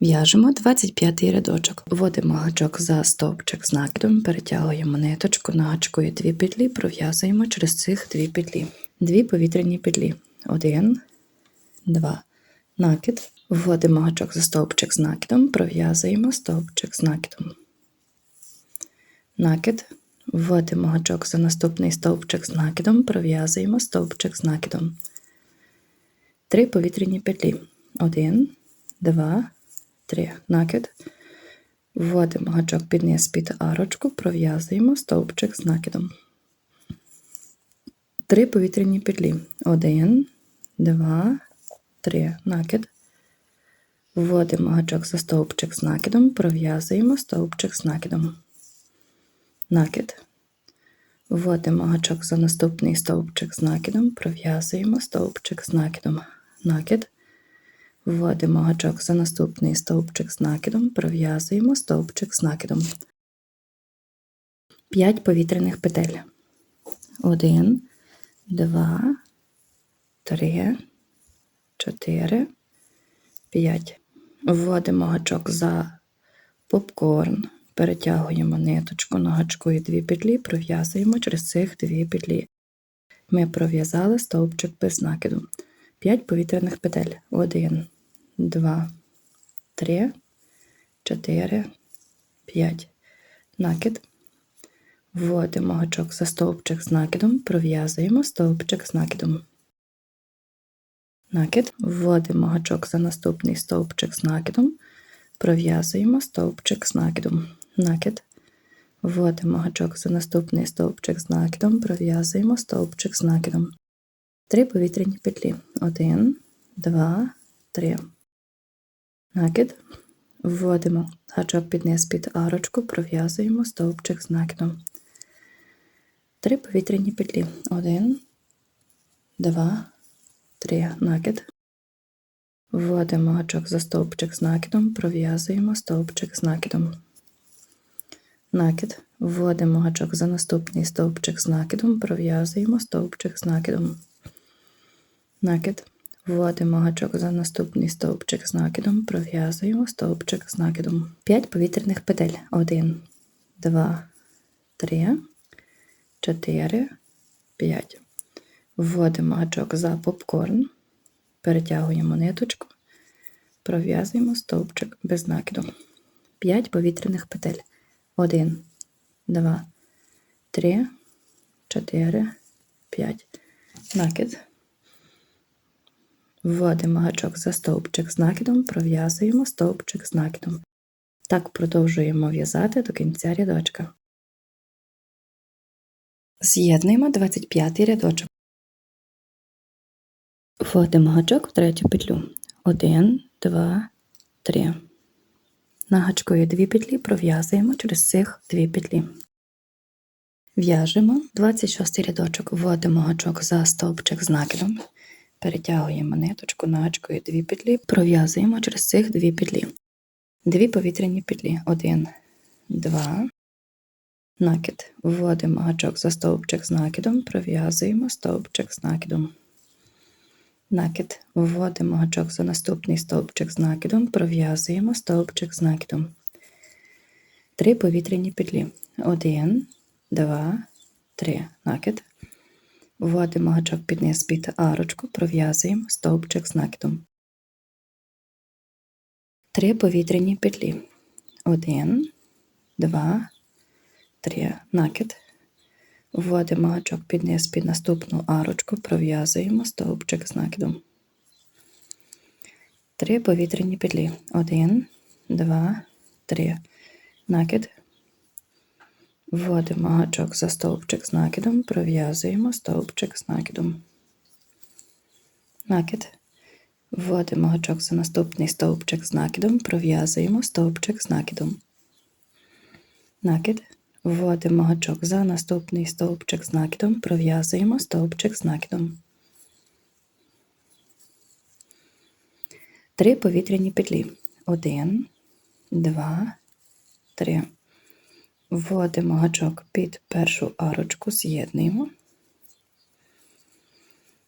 В'яжемо 25 рядочок. Вводимо гачок за стовпчик з накидом, перетягуємо ниточку, нагачкою дві петлі, пров'язуємо через цих дві петлі. Дві повітряні петлі. Один, два. Накид. Вводимо гачок за стовпчик з накидом, пров'язуємо стовпчик з накидом. Накид. Вводимо гачок за наступний стовпчик з накидом, пров'язуємо стовпчик з накидом. Три повітряні петлі. Один, два, три. Накид. Вводимо гачок під низ під арочку, пров'язуємо стовпчик з накидом. Три повітряні петлі. Один, два, три. Накид. Вводимо гачок за стовпчик з накидом, пров'язуємо стовпчик з накидом. Накид. Вводимо гачок за наступний стовпчик з накидом, пров'язуємо стовпчик з накидом. Накид. Вводимо гачок за наступний стовпчик з накидом, пров'язуємо стовпчик з накидом. 5 повітряних петель. 1, 2, 3, 4, 5. Вводимо гачок за попкорн, перетягуємо ниточку на гачку і дві петлі, пров'язуємо через цих дві петлі. Ми пров'язали стовпчик без накиду. 5 повітряних петель. 1, 2, 3, 4, 5. Накид. Вводимо гачок за стовпчик з накидом, пров'язуємо стовпчик з накидом. Накид. Вводимо гачок за наступний стовпчик з накидом, пров'язуємо стовпчик з накидом. Накид. Вводимо гачок за наступний стовпчик з накидом, пров'язуємо стовпчик з накидом. Три повітряні петлі. Один, два, три. Накид. Вводимо гачок під низ під арочку, пров'язуємо стовпчик з накидом. Три повітряні петлі. Один, два, три. Накид. Вводимо гачок за стовпчик з накидом, пров'язуємо стовпчик з накидом. Накид. Вводимо гачок за наступний стовпчик з накидом, пров'язуємо стовпчик з накидом. Накид. Вводимо гачок за наступний стовпчик з накидом, пров'язуємо стовпчик з накидом. 5 повітряних петель. 1, 2, 3, 4, 5. Вводимо гачок за попкорн, перетягуємо ниточку, пров'язуємо стовпчик без накиду. 5 повітряних петель. 1, 2, 3, 4, 5. Накид. Вводимо гачок за стовпчик з накидом, пров'язуємо стовпчик з накидом. Так продовжуємо в'язати до кінця рядочка. З'єднуємо 25 рядочок. Вводимо гачок в третю петлю. 1, 2, 3. На гачку є дві петлі, пров'язуємо через цих дві петлі. В'яжемо 26 рядочок, вводимо гачок за стовпчик з накидом, перетягуємо ниточку на гачку і дві петлі, пров'язуємо через цих дві петлі. Дві повітряні петлі. 1, 2, накид. Вводимо гачок за стовпчик з накидом, пров'язуємо стовпчик з накидом. Накид. Вводимо гачок за наступний стовпчик з накидом, пров'язуємо стовпчик з накидом. Три повітряні петлі. Один, два, три. Накид. Вводимо гачок під низ під арочку, пров'язуємо стовпчик з накидом. Три повітряні петлі. Один, два, три. Накид. Вводимо гачок під низ під наступну арочку, пров'язуємо стовпчик з накидом. Три повітряні петлі. Один, два, три. Накид. Вводимо гачок за стовпчик з накидом, пров'язуємо стовпчик з накидом. Накид. Вводимо гачок за наступний стовпчик з накидом, пров'язуємо стовпчик з накидом. Накид. Вводимо гачок за наступний стовпчик з накидом, пров'язуємо стовпчик з накидом. Три повітряні петлі. Один, два, три. Вводимо гачок під першу арочку, з'єднуємо.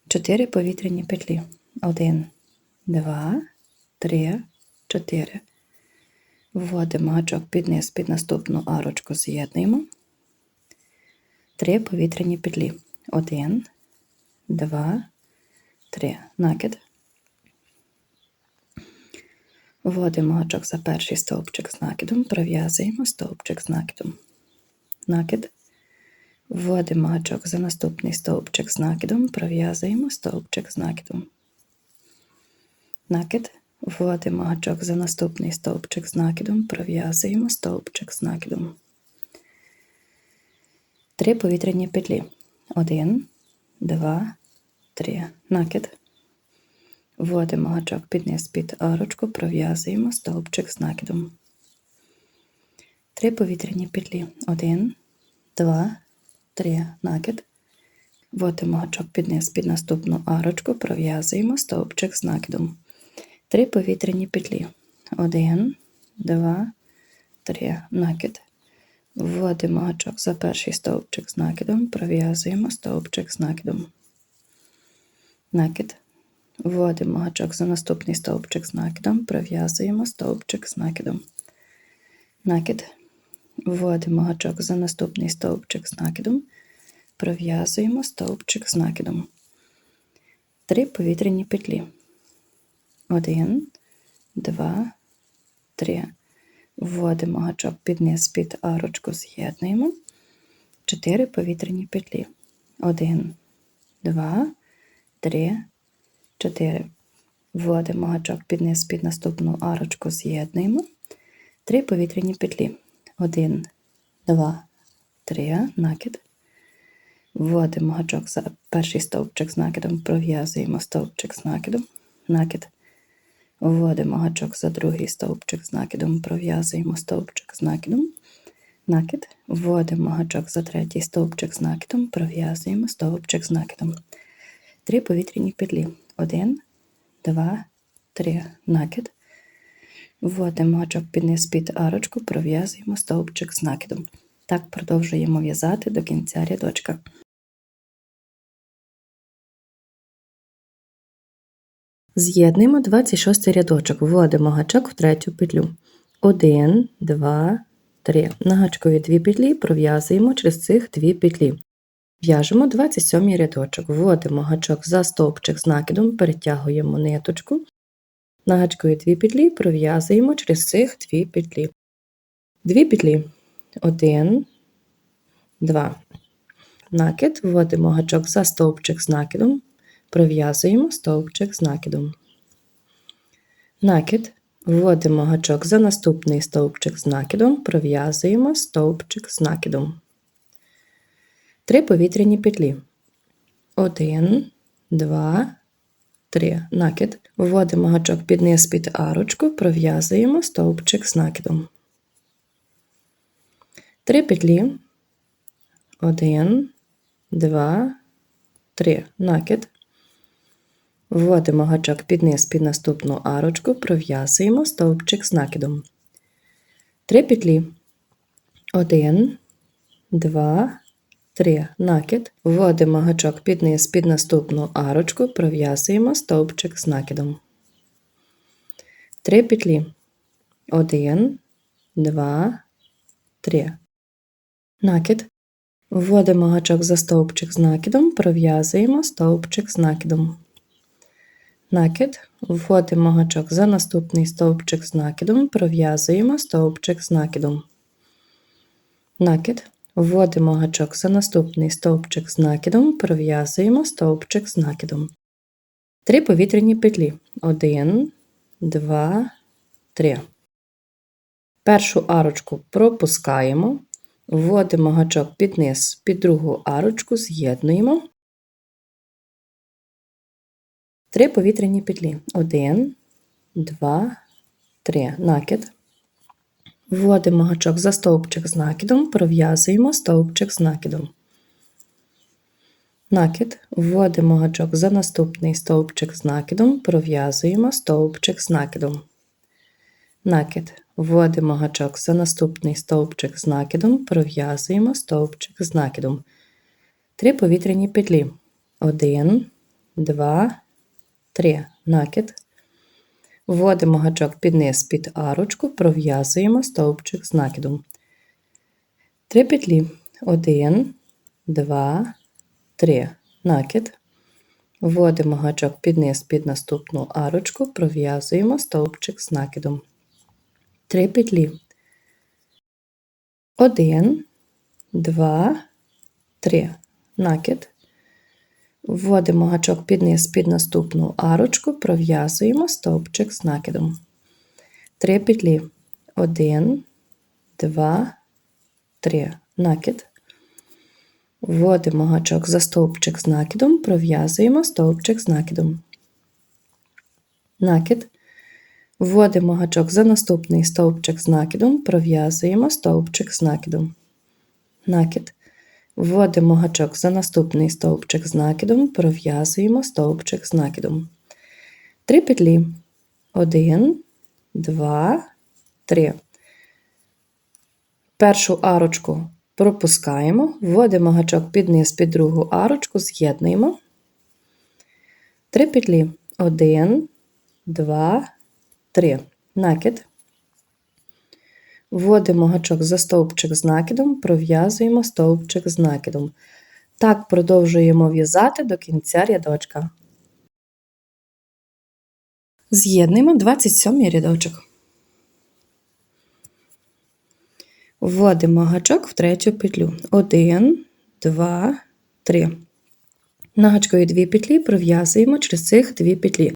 Чотири повітряні петлі. Один, два, три, чотири. Вводимо гачок під низ під наступну арочку, з'єднуємо. Три повітряні петлі. Один, два, три. Накид. Вводимо гачок за перший стовпчик з накидом, пров'язуємо стовпчик з накидом. Накид. Вводимо гачок за наступний стовпчик з накидом, пров'язуємо стовпчик з накидом. Накид. Вводимо гачок за наступний стовпчик з накидом, пров'язуємо стовпчик з накидом. Три повітряні петлі. Один, два, три. Накид. Вводимо гачок під низ під арочку, пров'язуємо стовпчик з накидом. Три повітряні петлі. Один, два, три. Накид. Вводимо гачок під низ під наступну арочку, пров'язуємо стовпчик з накидом. Три повітряні петлі. Один, два, три. Накид. Вводимо гачок за перший стовпчик з накидом, пров'язуємо стовпчик з накидом. Накид. Вводимо гачок за наступний стовпчик з накидом, пров'язуємо стовпчик з накидом. Накид. Вводимо гачок за наступний стовпчик з накидом, пров'язуємо стовпчик з накидом. Три повітряні петлі. Один, два, три. Вводимо гачок під низ під арочку, з'єднуємо. Чотири повітряні петлі. Один, два, три, чотири. Вводимо гачок під низ під наступну арочку, з'єднуємо. Три повітряні петлі. Один, два, три. Накид. Вводимо гачок за перший стовпчик з накидом, пров'язуємо стовпчик з накидом. Накид. Вводимо гачок за другий стовпчик з накидом, пров'язуємо стовпчик з накидом. Накид. Вводимо гачок за третій стовпчик з накидом, пров'язуємо стовпчик з накидом. Три повітряні петлі. Один, два, три. Накид. Вводимо гачок під низ під арочку, пров'язуємо стовпчик з накидом. Так продовжуємо в'язати до кінця рядочка. З'єднуємо 26 рядочок, вводимо гачок в третю петлю. 1, 2, 3. На гачкові дві петлі пров'язуємо через цих дві петлі. В'яжемо 27 рядочок, вводимо гачок за стовпчик з накидом, перетягуємо ниточку. На гачкові дві петлі пров'язуємо через цих дві петлі. Дві петлі. 1, 2. Накид, вводимо гачок за стовпчик з накидом, пров'язуємо стовпчик з накидом. Накид. Вводимо гачок за наступний стовпчик з накидом, пров'язуємо стовпчик з накидом. Три повітряні петлі. Один, два, три. Накид. Вводимо гачок під низ під арочку, пров'язуємо стовпчик з накидом. Три петлі. Один, два, три. Накид. Вводимо гачок під низ під наступну арочку, пров'язуємо стовпчик з накидом. Три петлі. Один, два, три. Накид. Вводимо гачок під низ під наступну арочку, пров'язуємо стовпчик з накидом. Три петлі. Один, два, три. Накид. Вводимо гачок за стовпчик з накидом, пров'язуємо стовпчик з накидом. Накид. Вводимо гачок за наступний стовпчик з накидом, пров'язуємо стовпчик з накидом. Накид. Вводимо гачок за наступний стовпчик з накидом, пров'язуємо стовпчик з накидом. Три повітряні петлі. Один, два, три. Першу арочку пропускаємо, вводимо гачок під низ, під другу арочку, з'єднуємо. Три повітряні петлі. Один, два, три. Накид. Вводимо гачок за стовпчик з накидом, пров'язуємо стовпчик з накидом. Накид. Вводимо гачок за наступний стовпчик з накидом, пров'язуємо стовпчик з накидом. Накид. Вводимо гачок за наступний стовпчик з накидом, пров'язуємо стовпчик з накидом. Три повітряні петлі. Один, два, 3. Накид. Вводимо гачок під низ під арочку, пров'язуємо стовпчик з накидом. Три петлі. Один, два, три. Накид. Вводимо гачок під низ під наступну арочку, пров'язуємо стовпчик з накидом. Три петлі. Один, два, три. Накид. Вводимо гачок під низ під наступну арочку, пров'язуємо стовпчик з накидом. Три петлі. Один, два, три. Накид. Вводимо гачок за стовпчик з накидом, пров'язуємо стовпчик з накидом. Накид. Вводимо гачок за наступний стовпчик з накидом, пров'язуємо стовпчик з накидом. Накид. Вводимо гачок за наступний стовпчик з накидом, пров'язуємо стовпчик з накидом. Три петлі. Один, два, три. Першу арочку пропускаємо, вводимо гачок під низ під другу арочку, з'єднуємо. Три петлі. Один, два, три. Накид. Вводимо гачок за стовпчик з накидом, пров'язуємо стовпчик з накидом. Так продовжуємо в'язати до кінця рядочка. З'єднуємо 27 рядочок. Вводимо гачок в третю петлю. 1, 2, 3. На гачкові дві петлі пров'язуємо через цих дві петлі.